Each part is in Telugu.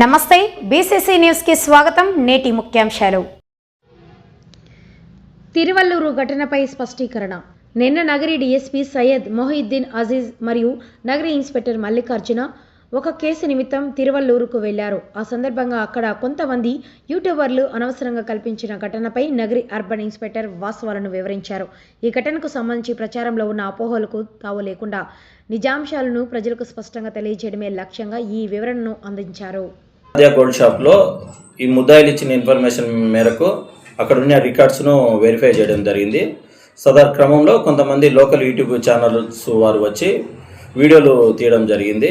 నమస్తే బీసీసీ న్యూస్కి స్వాగతం నేటి ముఖ్యాంశాలు. తిరువల్లూరు ఘటనపై స్పష్టీకరణ. నిన్న నగరి డీఎస్పీ సయ్యద్ మొహిద్దీన్ అజీజ్ మరియు నగరి ఇన్స్పెక్టర్ మల్లికార్జున ఒక కేసు నిమిత్తం తిరువల్లూరుకు వెళ్ళారు. ఆ సందర్భంగా అక్కడ కొంతమంది యూట్యూబర్లు అనవసరంగా కల్పించిన ఘటనపై నగరి అర్బన్ ఇన్స్పెక్టర్ వాస్తవాలను వివరించారు. ఈ ఘటనకు సంబంధించి ప్రచారంలో ఉన్న అపోహలకు తావు లేకుండా నిజాంశాలను ప్రజలకు స్పష్టంగా తెలియజేయడమే లక్ష్యంగా ఈ వివరణను అందించారు. అదే గోల్డ్ షాప్లో ఈ ముద్దాయిలు ఇచ్చిన ఇన్ఫర్మేషన్ మేరకు అక్కడ ఉన్న రికార్డ్స్ను వెరిఫై చేయడం జరిగింది. సదర్ క్రమంలో కొంతమంది లోకల్ యూట్యూబ్ ఛానల్స్ వారు వచ్చి వీడియోలు తీయడం జరిగింది.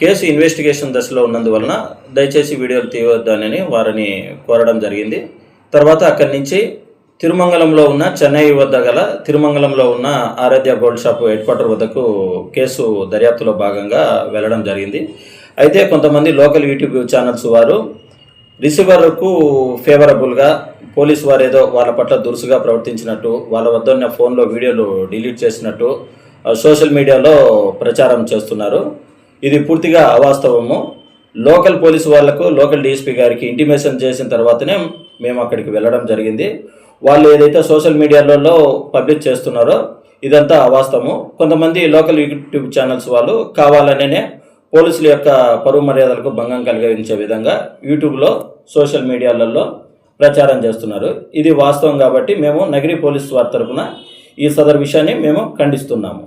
కేసు ఇన్వెస్టిగేషన్ దశలో ఉన్నందువలన దయచేసి వీడియోలు తీయవద్దని వారిని కోరడం జరిగింది. తర్వాత అక్కడి నుంచి తిరుమంగళంలో ఉన్న చెన్నై వద్ద గల తిరుమంగళంలో ఉన్న Aaradhya gold shop head quarter వద్దకు కేసు దర్యాప్తులో భాగంగా వెళ్ళడం జరిగింది. అయితే కొంతమంది లోకల్ యూట్యూబ్ ఛానల్స్ వారు రిసీవర్కు ఫేవరబుల్గా పోలీసు వారు ఏదో వాళ్ళ పట్ల దురుసుగా ప్రవర్తించినట్టు వాళ్ళ వద్ద ఉన్న ఫోన్లో వీడియోలు డిలీట్ చేసినట్టు సోషల్ మీడియాలో ప్రచారం చేస్తున్నారు. ఇది పూర్తిగా అవాస్తవము. లోకల్ పోలీసు వాళ్ళకు లోకల్ డీఎస్పీ గారికి ఇంటిమేషన్ చేసిన తర్వాతనే మేము అక్కడికి వెళ్ళడం జరిగింది. వాళ్ళు ఏదైతే సోషల్ మీడియాలలో పబ్లిష్ చేస్తున్నారో ఇదంతా అవాస్తవము. కొంతమంది లోకల్ యూట్యూబ్ ఛానల్స్ వాళ్ళు కావాలనే పోలీసుల యొక్క పరువు మర్యాదలకు భంగం కలిగించే విధంగా యూట్యూబ్లో సోషల్ మీడియాలలో ప్రచారం చేస్తున్నారు. ఇది వాస్తవం కాబట్టి మేము నగిరి పోలీసు వారి తరఫున ఈ సదరు విషయాన్ని మేము ఖండిస్తున్నాము.